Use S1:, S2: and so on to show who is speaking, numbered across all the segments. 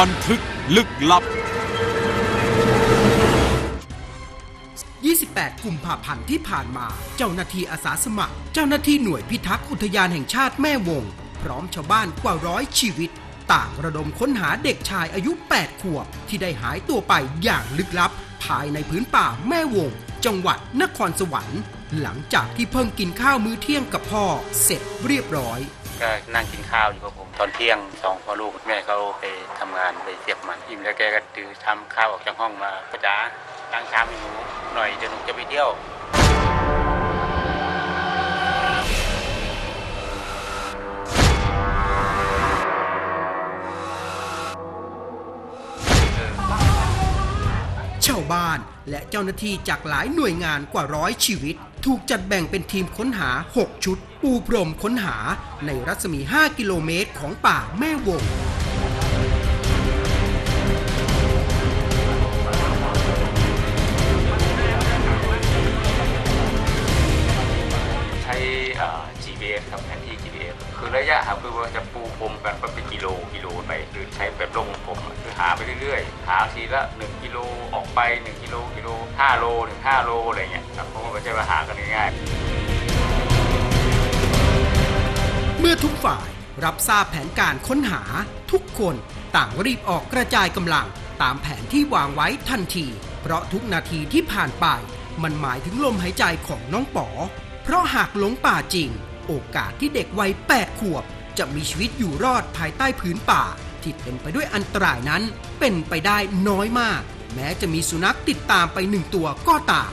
S1: บันทึกลึกลับ
S2: 28 กุมภาพันธ์ที่ผ่านมา เจ้าหน้าที่อาสาสมัคร เจ้าหน้าที่หน่วยพิทักษ์อุทยานแห่งชาติแม่วง พร้อมชาวบ้านกว่าร้อยชีวิต ต่างระดมค้นหาเด็กชายอายุ 8 ขวบ ที่ได้หายตัวไปอย่างลึกลับ ภายในพื้นป่าแม่วง จังหวัดนครสวรรค์ หลังจากที่เพิ่งกินข้าวมื้อเที่ยงกับพ่อ เสร็จเรียบร้อย
S3: ก็นั่งกินข้าวอยู่กับผม ตอนเที่ยงสองพ่อลูกแม่เขาไปทำงานไปเสียบมันอิ่มแล้วแกก็ถือทำข้าวออกจากห้องมาป้าจ๋าล้างชามให้หนูหน่อยเดี๋ยวหนูจะไปเที่ยว
S2: ชาวบ้านและเจ้าหน้าที่จากหลายหน่วยงานกว่าร้อยชีวิต ถูกจัดแบ่งเป็นทีมค้นหา 6 ชุด ปูพรมค้นหาในรัศมี 5 กิโลเมตรของป่าแม่วง
S3: ใช้เอ่อ GPS ครับแผนที่ GPS คือระยะครับคือว่าจะปูพรมกันเป็นกิโลกิโลไปคือใช้แบบลงผมคือหาไปเรื่อยๆ หาทีละ 1 กิโลออกไป 1 กิโลกิโล5โลถึง5โลอะไรเงี้ยครับเพราะว่าไม่ใช่ว่าหากัน
S2: ทุกฝ่ายรับทราบแผนการค้นหา ทุกคนต่างรีบออกกระจายกำลัง ตามแผนที่วางไว้ทันที เพราะทุกนาทีที่ผ่านไป มันหมายถึงลมหายใจของน้องป๋อ เพราะหากหลงป่าจริง โอกาสที่เด็กวัย8ขวบ จะมีชีวิตอยู่รอดภายใต้พื้นป่า ที่เต็มไปด้วยอันตรายนั้น เป็นไปได้น้อยมาก แม้จะมีสุนัขติดตามไปหนึ่งตัวก็ตาม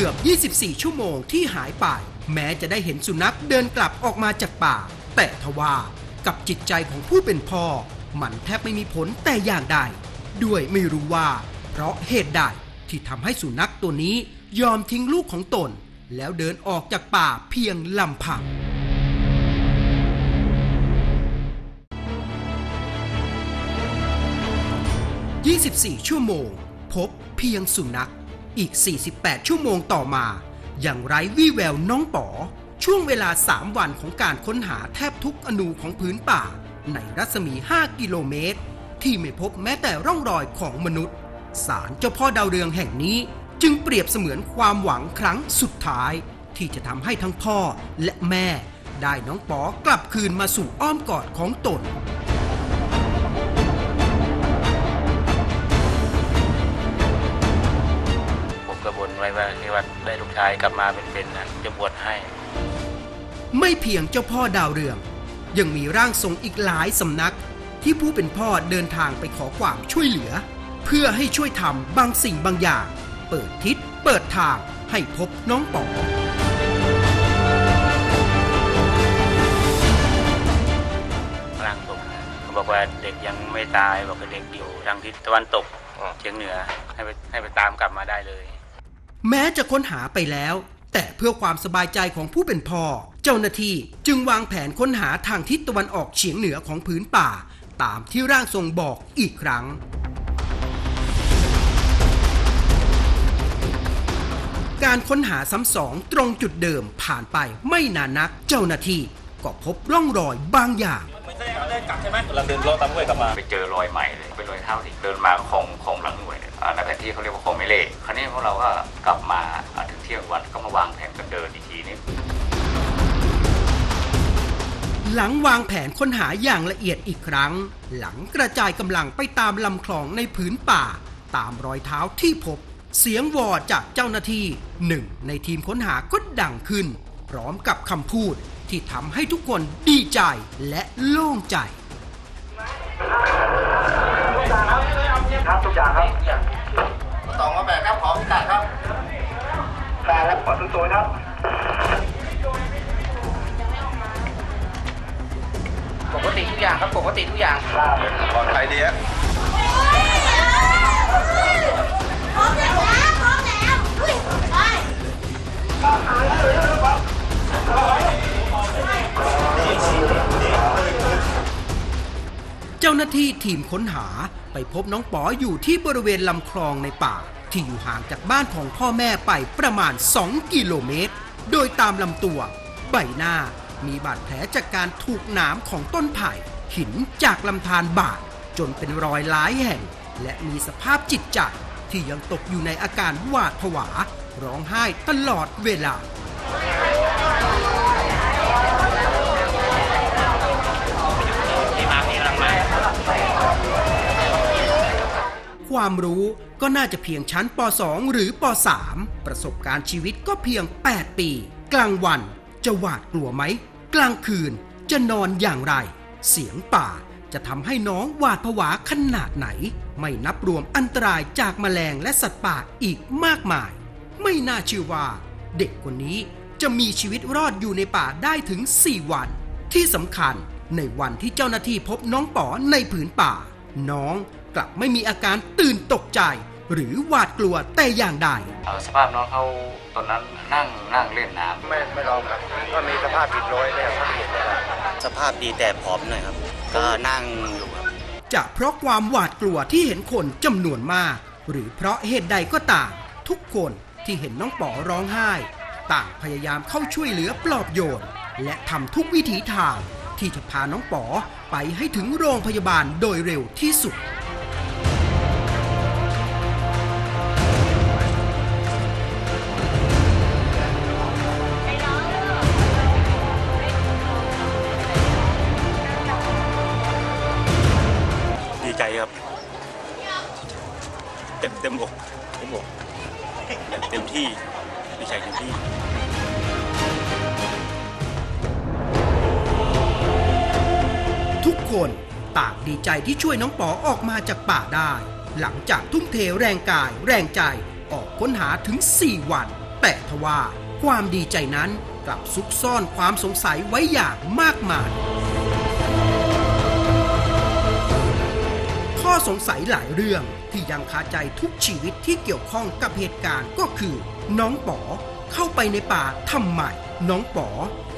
S2: กือบ 24 ชั่วโมงที่หายไป แม้จะได้เห็นสุนัขเดินกลับออกมาจากป่า แต่ทว่ากับจิตใจของผู้เป็นพ่อ มันแทบไม่มีผลแต่อย่างใด ด้วยไม่รู้ว่า เพราะเหตุใดที่ทำให้สุนัขตัวนี้ยอมทิ้งลูกของตน แล้วเดินออกจากป่าเพียงลำพัง24 ชั่วโมง พบเพียงสุนัข อีก 48 ชั่วโมงต่อมา อย่างไร้วี่แววน้องป๋อ ช่วงเวลา 3 วันของการค้นหาแทบทุกอนูของพื้นป่า ในรัศมี 5 กิโลเมตร ที่ไม่พบแม้แต่ร่องรอยของมนุษย์ศาลเจ้าพ่อดาวเรืองแห่งนี้จึงเปรียบเสมือนความหวังครั้งสุดท้าย ที่จะทำให้ทั้งพ่อและแม่ ได้น้องป๋อกลับคืนมาสู่อ้อมกอดของตน
S3: ว้ว่าที่ว่าได้ลูกชายกลับมาเป็นๆนะจะบวชให้
S2: ไม่เพียงเจ้าพ่อดาวเรือง ยังมีร่างทรงอีกหลายสำนัก ที่ผู้เป็นพ่อเดินทางไปขอความช่วยเหลือ เพื่อให้ช่วยทำบางสิ่งบางอย่าง เปิดทิศเปิดทางให้พบน้องป๋อ
S3: ร่างทรงเขาบอกว่าเด็กยังไม่ตายบอกว่าเด็กอยู่ทางทิศตะวันตกเฉียงเหนือให้ไปให้ไปตามกลับมาได้เลย
S2: แม้จะค้นหาไปแล้ว แต่เพื่อความสบายใจของผู้เป็นพ่อ เจ้าหน้าที่จึงวางแผนค้นหาทางทิศตะวันออกเฉียงเหนือของพื้นป่า ตามที่ร่างทรงบอกอีกครั้งการค้นหาซ้ำสองตรงจุดเดิมผ่านไปไม่นานนักเจ้าหน้าที่ก็พบร่องรอยบางอย่าง
S4: เราเดินเลาะตามห้วยกลับมา
S3: ไปเจอรอยใหม่เลยเป็นรอยเท้าที่เดินมาของของหลังหน่วยเนี่ยอ่า ในแผนที่เขาเรียกว่าของไม่เล่คราวนี้พวกเราก็กลับมาอ่าถึงเที่ยงวันก็มาวางแผนกันเดินอีกทีนึง
S2: หลังวางแผนค้นหาอย่างละเอียดอีกครั้ง หลังกระจายกำลังไปตามลำคลองในผืนป่า ตามรอยเท้าที่พบ เสียงวอจากเจ้าหน้าที่หนึ่งในทีมค้นหาก็ดังขึ้น พร้อมกับคำพูดที่ทำให้ทุกคนดีใจและโล่งใจ
S5: ครับทุกอย่างครับ สองมาแบกครับขอพิกัดครับแบกครับขอทุกตัวครับ
S6: ปกติทุกอย่างครับปกติทุกอย่าง
S5: ปลอดภัยดีครับ
S7: พร้อมแล้วพร้อมแล้วเฮ้ยไป
S2: เจ้าหน้าที่ทีมค้นหาไปพบน้องป๋ออยู่ที่บริเวณลำคลองในป่า ที่อยู่ห่างจากบ้านของพ่อแม่ไปประมาณ 2 กิโลเมตร โดยตามลำตัว ใบหน้ามีบาดแผลจากการถูกหนามของต้นไผ่ หินจากลำธารบาดจนเป็นรอยหลายแห่ง และมีสภาพจิตใจที่ยังตกอยู่ในอาการหวาดผวา ร้องไห้ตลอดเวลา ความรู้ก็น่าจะเพียงชั้นป .2 หรือป .3 ประสบการณ์ชีวิตก็เพียง 8 ปี กลางวันจะหวาดกลัวไหม กลางคืนจะนอนอย่างไร เสียงป่าจะทำให้น้องหวาดผวาขนาดไหน ไม่นับรวมอันตรายจากแมลงและสัตว์ป่าอีกมากมาย ไม่น่าเชื่อว่า เด็กคนนี้จะมีชีวิตรอดอยู่ในป่าได้ถึง 4 วัน ที่สำคัญในวันที่เจ้าหน้าที่พบน้องป๋อในผืนป่า น้อง กลับไม่มีอาการตื่นตกใจ หรือหวาดกลัวแต่อย่างใด
S3: เอ่อสภาพน้องเขาตอนนั้นนั่งนั่งเล่นน้ำ
S5: ไม่ไม่ลองครับก็มีสภาพผิดร้อยเนี่ยครับเห็นเลยครับ
S1: สภาพดีแต่ผอมหน่อยครับ ก็นั่งอยู่ครับ
S2: จะเพราะความหวาดกลัวที่เห็นคนจำนวนมาก หรือเพราะเหตุใดก็ตามทุกคนที่เห็นน้องป๋อร้องไห้ ต่างพยายามเข้าช่วยเหลือปลอบโยน และทำทุกวิถีทางที่จะพาน้องป๋อไปให้ถึงโรงพยาบาลโดยเร็วที่สุด
S1: ดี ค
S2: นต่างดีใจที่ช่วยน้องป๋อออกมาจากป่าได้ หลังจากทุ่มเทแรงกายแรงใจออกค้นหาถึง 4 วัน แต่ทว่าความดีใจนั้นกลับซุกซ่อนความสงสัยไว้อย่างมากมาย ข้อสงสัยหลายเรื่องที่ยังคาใจทุกชีวิตที่เกี่ยวข้องกับเหตุการณ์ก็คือ น้องป๋อ เข้าไปในป่าทำไมน้องป๋อ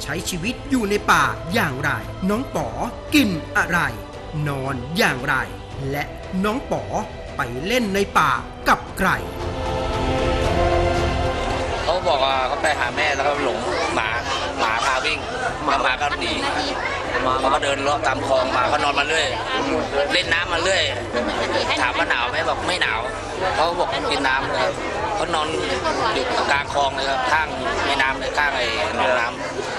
S2: ใช้ชีวิตอยู่ในป่าอย่างไร น้องป๋อกินอะไร นอนอย่างไร และน้องป๋อไปเล่นในป่ากับใคร
S6: เขาบอกว่าเขาไปหาแม่แล้วก็หลงหมาหมาพา วิ่งแล้วหมาก็หนีเขาก็เดินเลาะตามคลองมาเขานอนมาเรื่อย เล่นน้ำมาเรื่อย ถามว่าหนาวไหมบอกไม่หนาวเขาบอกกินน้ำเลยเขานอนอยู่กลางคลองเลยครับข้างแม่น้ำเลยข้างไอ้หนองน้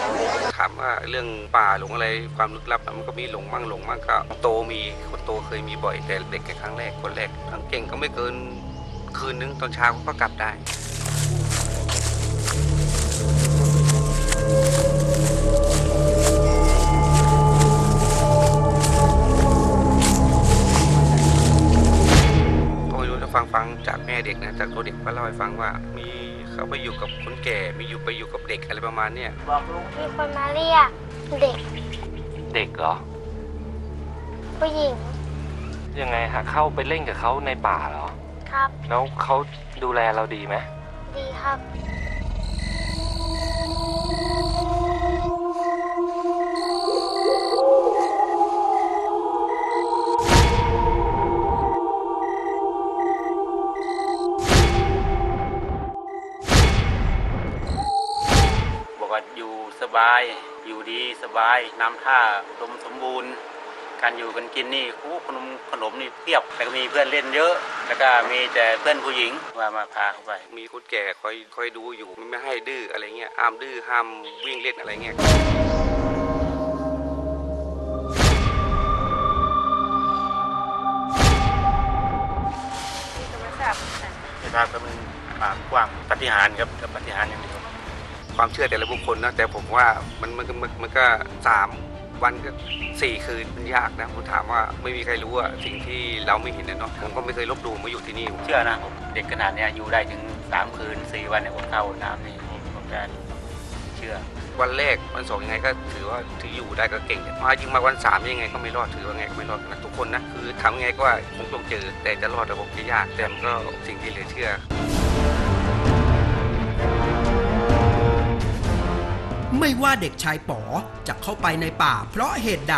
S6: ำ
S8: ถามว่าเรื่องป่าหลงอะไรความลึกลับอะมันก็มีหลงมั่งหลงมั่งก็โตมีคนโตเคยมีบ่อยแต่เด็กแค่ครั้งแรกคนแรกทั้งเก่งก็ไม่เกินคืนนึงตอนเช้าก็กลับได้ ฟังฟังจากแม่เด็กนะจากตัวเด็กก็เล่าให้ฟังว่ามีเขาไปอยู่กับคนแก่มีอยู่ไปอยู่กับเด็กอะไรประมาณเนี้ย
S7: มีคนมาเรียกเด็ก
S9: เด็กเหรอ
S7: ผู้หญิง
S9: ยังไงฮะเข้าไปเล่นกับเขาในป่าเหรอ
S7: ครับ
S9: แล้วเขาดูแลเราดีไหม
S7: ดีครับ
S1: บอยู่สบาย อยู่ดีสบายน้ำท่าลมสมบูรณ์ การอยู่กันกินนี่คู่ขนมขนมนี่เพียบแล้วก็มีเพื่อนเล่นเยอะ แล้วก็มีแต่เพื่อนผู้หญิงว่ามาพาเข้าไป
S8: มีคนแก่คอยคอยดูอยู่ไม่ให้ดื้ออะไรเงี้ยห้ามดื้อห้ามวิ่งเล่นอะไรเงี้ย
S1: สภาพก็มันป่ากว้างปฏิหารครับกับปฏิหารอย่างเดียว
S8: ความเชื่อแต่ละบุคคลนะแต่ผมว่ามันมันมันมันก็สามวันก็สี่คืนมันยากนะผมถามว่าไม่มีใครรู้อะสิ่งที่เราไม่เห็นนะเนาะผมก็ไม่เคยลบดูมาอยู่ที่นี่
S1: เชื่อนะผมเด็กขนาดเนี้ยอยู่ได้ถึงสามคืนสี่วันเนี่ยผมเข้าน้ำนี่ผมผมจะเชื่อ
S8: วันแรกวันสองยังไงก็ถือว่าถืออยู่ได้ก็เก่งมายิงมาวันสามยังไงก็ไม่รอดถือว่าไงก็ไม่รอดนะทุกคนนะคือทำยังไงก็ว่าคงต้องเจอแต่จะรอดระบบจะยากแต่มันก็สิ่งที่เหลือเชื่อ
S2: ไม่ว่าเด็กชายป๋อจะเข้าไปในป่าเพราะเหตุใด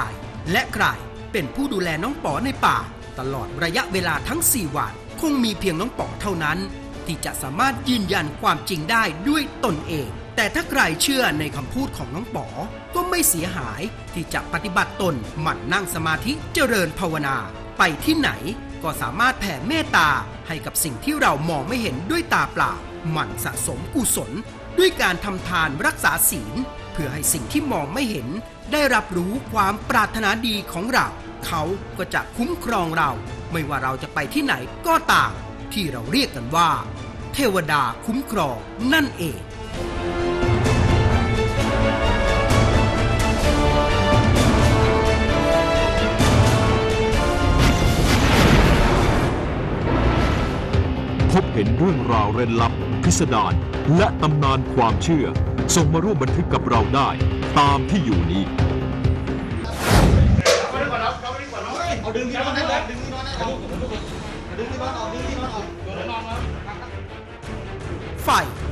S2: และใครเป็นผู้ดูแลน้องป๋อในป่า ตลอดระยะเวลาทั้ง 4 วัน คงมีเพียงน้องป๋อเท่านั้น ที่จะสามารถยืนยันความจริงได้ด้วยตนเอง แต่ถ้าใครเชื่อในคำพูดของน้องป๋อก็ไม่เสียหายที่จะปฏิบัติตนหมั่นนั่งสมาธิเจริญภาวนา ไปที่ไหนก็สามารถแผ่เมตตาให้กับสิ่งที่เรามองไม่เห็นด้วยตาเปล่า หมั่นสะสมกุศล ด้วยการทำทานรักษาศีล เพื่อให้สิ่งที่มองไม่เห็น ได้รับรู้ความปรารถนาดีของเรา เขาก็จะคุ้มครองเรา ไม่ว่าเราจะไปที่ไหนก็ตามที่เราเรียกกันว่า เทวดาคุ้มครองนั่นเอง
S10: พบเห็นเรื่องราวเร้นลับ พิสดารและตำนานความเชื่อ ส่งมาร่วมบันทึกกับเราได้ ตามที่อยู่นี้
S2: ไฟ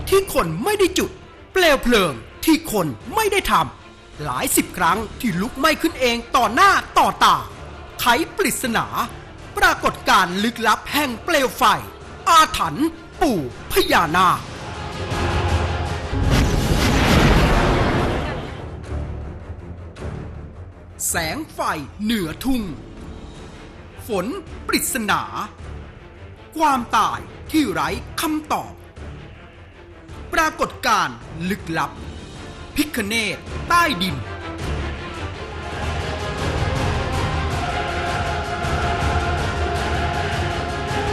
S2: ที่คนไม่ได้จุด เปลวเพลิงที่คนไม่ได้ทำหลายสิบครั้งที่ลุกไหม้ขึ้นเองต่อหน้าต่อตา ไขปริศนา ปรากฏการ์ลึกลับแห่งเปลวไฟ อาถรรพ์ ปู่พญานาคแสงไฟเหนือทุ่ง ฝนปริศนา ความตายที่ไร้คำตอบ ปรากฏการณ์ลึกลับ พิคเนตใต้ดิน